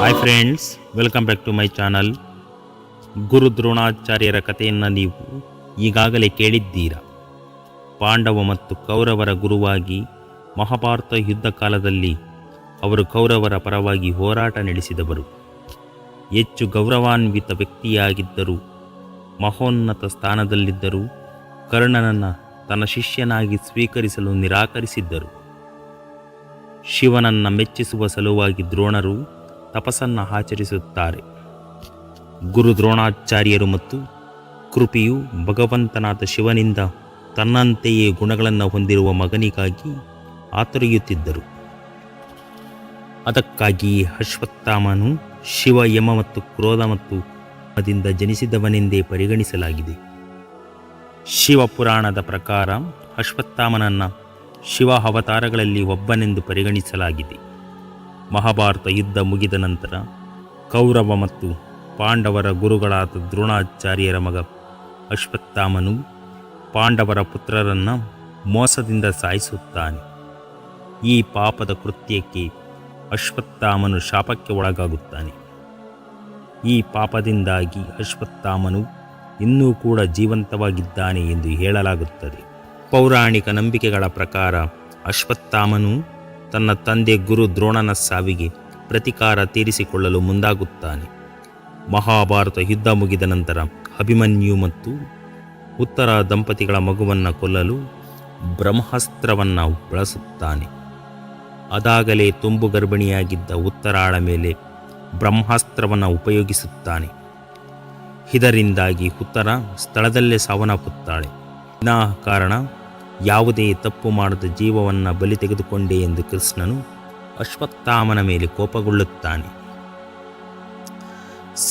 Hi friends welcome back to my channel ಗುರು ದ್ರೋಣಾಚಾರ್ಯರ ಕಥೆಯನ್ನು ನೀವು ಈಗಾಗಲೇ ಕೇಳಿದ್ದೀರಾ? ಪಾಂಡವ ಮತ್ತು ಕೌರವರ ಗುರುವಾಗಿ ಮಹಾಭಾರತ ಯುದ್ಧ ಕಾಲದಲ್ಲಿ ಅವರು ಕೌರವರ ಪರವಾಗಿ ಹೋರಾಟ ನಡೆಸಿದವರು. ಹೆಚ್ಚು ಗೌರವಾನ್ವಿತ ವ್ಯಕ್ತಿಯಾಗಿದ್ದರು, ಮಹೋನ್ನತ ಸ್ಥಾನದಲ್ಲಿದ್ದರು ಕರ್ಣನನ್ನು ತನ್ನ ಶಿಷ್ಯನಾಗಿ ಸ್ವೀಕರಿಸಲು ನಿರಾಕರಿಸಿದ್ದರು. ಶಿವನನ್ನ ಮೆಚ್ಚಿಸುವ ಸಲುವಾಗಿ ದ್ರೋಣರು ತಪಸ್ಸನ್ನು ಆಚರಿಸುತ್ತಾರೆ. ಗುರು ದ್ರೋಣಾಚಾರ್ಯರು ಮತ್ತು ಕೃಪಿಯು ಭಗವಂತನಾದ ಶಿವನಿಂದ ತನ್ನಂತೆಯೇ ಗುಣಗಳನ್ನು ಹೊಂದಿರುವ ಮಗನಿಗಾಗಿ ಆತೊರೆಯುತ್ತಿದ್ದರು. ಅದಕ್ಕಾಗಿ ಅಶ್ವತ್ಥಾಮನು ಶಿವ, ಯಮ ಮತ್ತು ಕ್ರೋಧ ಮತ್ತು ಮದಿಂದ ಜನಿಸಿದವನೆಂದೇ ಪರಿಗಣಿಸಲಾಗಿದೆ. ಶಿವಪುರಾಣದ ಪ್ರಕಾರ ಅಶ್ವತ್ಥಾಮನನ್ನು ಶಿವ ಅವತಾರಗಳಲ್ಲಿ ಒಬ್ಬನೆಂದು ಪರಿಗಣಿಸಲಾಗಿದೆ. ಮಹಾಭಾರತ ಯುದ್ಧ ಮುಗಿದ ನಂತರ ಕೌರವ ಮತ್ತು ಪಾಂಡವರ ಗುರುಗಳಾದ ದ್ರೋಣಾಚಾರ್ಯರ ಮಗ ಅಶ್ವತ್ಥಾಮನು ಪಾಂಡವರ ಪುತ್ರರನ್ನು ಮೋಸದಿಂದ ಸಾಯಿಸುತ್ತಾನೆ. ಈ ಪಾಪದ ಕೃತ್ಯಕ್ಕೆ ಅಶ್ವತ್ಥಾಮನು ಶಾಪಕ್ಕೆ ಒಳಗಾಗುತ್ತಾನೆ. ಈ ಪಾಪದಿಂದಾಗಿ ಅಶ್ವತ್ಥಾಮನು ಇನ್ನೂ ಕೂಡ ಜೀವಂತವಾಗಿದ್ದಾನೆ ಎಂದು ಹೇಳಲಾಗುತ್ತದೆ. ಪೌರಾಣಿಕ ನಂಬಿಕೆಗಳ ಪ್ರಕಾರ ಅಶ್ವತ್ಥಾಮನು ತನ್ನ ತಂದೆ ಗುರು ದ್ರೋಣನ ಸಾವಿಗೆ ಪ್ರತಿಕಾರ ತೀರಿಸಿಕೊಳ್ಳಲು ಮುಂದಾಗುತ್ತಾನೆ. ಮಹಾಭಾರತ ಯುದ್ಧ ಮುಗಿದ ನಂತರ ಅಭಿಮನ್ಯು ಮತ್ತು ಉತ್ತರ ದಂಪತಿಗಳ ಮಗುವನ್ನು ಕೊಲ್ಲಲು ಬ್ರಹ್ಮಾಸ್ತ್ರವನ್ನು ಬಳಸುತ್ತಾನೆ. ಅದಾಗಲೇ ತುಂಬು ಗರ್ಭಿಣಿಯಾಗಿದ್ದ ಉತ್ತರಾಳ ಮೇಲೆ ಬ್ರಹ್ಮಾಸ್ತ್ರವನ್ನು ಉಪಯೋಗಿಸುತ್ತಾನೆ. ಇದರಿಂದಾಗಿ ಉತ್ತರ ಸ್ಥಳದಲ್ಲೇ ಸಾವನ್ನಪ್ಪುತ್ತಾಳೆ. ಕಾರಣ ಯಾವುದೇ ತಪ್ಪು ಮಾಡದ ಜೀವವನ್ನು ಬಲಿ ತೆಗೆದುಕೊಂಡೆ ಎಂದು ಕೃಷ್ಣನು ಅಶ್ವತ್ಥಾಮನ ಮೇಲೆ ಕೋಪಗೊಳ್ಳುತ್ತಾನೆ.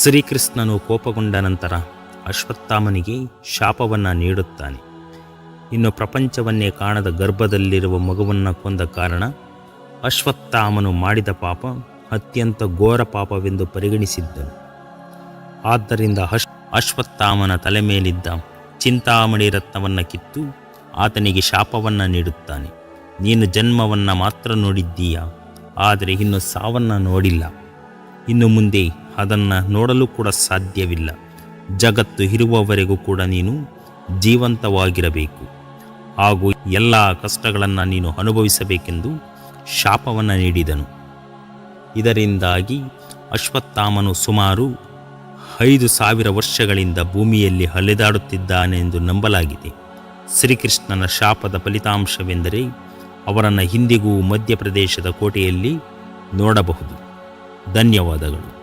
ಶ್ರೀಕೃಷ್ಣನು ಕೋಪಗೊಂಡ ನಂತರ ಅಶ್ವತ್ಥಾಮನಿಗೆ ಶಾಪವನ್ನು ನೀಡುತ್ತಾನೆ. ಇನ್ನು ಪ್ರಪಂಚವನ್ನೇ ಕಾಣದ ಗರ್ಭದಲ್ಲಿರುವ ಮಗುವನ್ನು ಕೊಂದ ಕಾರಣ ಅಶ್ವತ್ಥಾಮನು ಮಾಡಿದ ಪಾಪ ಅತ್ಯಂತ ಘೋರ ಪಾಪವೆಂದು ಪರಿಗಣಿಸಿದ್ದನು. ಆದ್ದರಿಂದ ಅಶ್, ಅಶ್ವತ್ಥಾಮನ ತಲೆ ಮೇಲಿದ್ದ ಚಿಂತಾಮಣಿ ರತ್ನವನ್ನು ಕಿತ್ತು ಆತನಿಗೆ ಶಾಪವನ್ನು ನೀಡುತ್ತಾನೆ. ನೀನು ಜನ್ಮವನ್ನು ಮಾತ್ರ ನೋಡಿದ್ದೀಯಾ? ಆದರೆ ಇನ್ನು ಸಾವನ್ನು ನೋಡಿಲ್ಲ. ಇನ್ನು ಮುಂದೆ ಅದನ್ನು ನೋಡಲು ಕೂಡ ಸಾಧ್ಯವಿಲ್ಲ. ಜಗತ್ತು ಇರುವವರೆಗೂ ಕೂಡ ನೀನು ಜೀವಂತವಾಗಿರಬೇಕು. ಹಾಗೂ ಎಲ್ಲ ಕಷ್ಟಗಳನ್ನು ನೀನು ಅನುಭವಿಸಬೇಕೆಂದು ಶಾಪವನ್ನು ನೀಡಿದನು. ಇದರಿಂದಾಗಿ ಅಶ್ವತ್ಥಾಮನು ಸುಮಾರು ಐದು ಸಾವಿರ ವರ್ಷಗಳಿಂದ ಭೂಮಿಯಲ್ಲಿ ಅಲೆದಾಡುತ್ತಿದ್ದಾನೆಂದು ನಂಬಲಾಗಿದೆ. ಶ್ರೀಕೃಷ್ಣನ ಶಾಪದ ಫಲಿತಾಂಶವೆಂದರೆ ಅವರನ್ನು ಹಿಂದಿಗೂ ಮಧ್ಯಪ್ರದೇಶದ ಕೋಟೆಯಲ್ಲಿ ನೋಡಬಹುದು. ಧನ್ಯವಾದಗಳು.